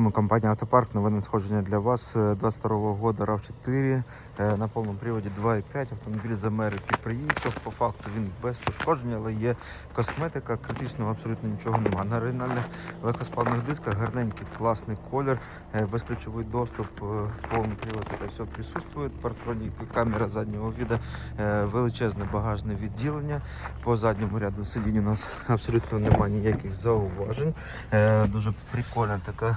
Ми Компанія Автопарк, нове надходження для вас Е, 22 года RAV4 е, на повному приводі 2.5. Автомобіль з Америки приїхав. По факту він без пошкодження, але є косметика, критичного абсолютно нічого немає. На оригінальних легкоспадних дисках гарненький, класний колір, е, безключовий доступ, повний привод, це все присутствує. Партроніки, камера заднього віда, величезне багажне відділення. По задньому ряду сидінь у нас абсолютно немає ніяких зауважень. Дуже прикольна така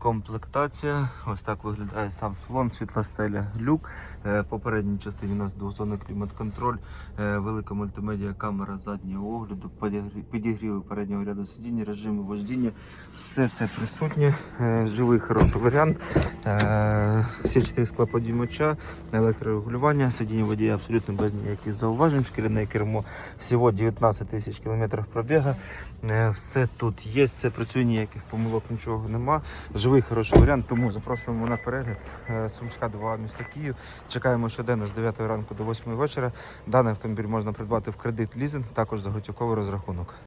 комплектація. Ось так виглядає сам салон, світла стеля, люк. Е, По передній частині у нас двозонний клімат-контроль, е, велика мультимедіа камера заднього огляду, підігрі- підігріви переднього ряду сидіння, режими вождіння. Все це присутнє. Е, Живий хороший варіант. Всі чотири склоподіймача, електрорегулювання, сидіння водія абсолютно без ніяких зауважень, шкіряне кермо. Всього 19 тисяч кілометрів пробіга. Все тут є, все працює, ніяких помилок, нічого нема. Живий хороший варіант, тому запрошуємо на перегляд. Е, Сумська 2 місто Київ. Чекаємо щоденно з 9 ранку до 8 вечора. Даний автомобіль можна придбати в кредит лізинг, також за готівковий розрахунок.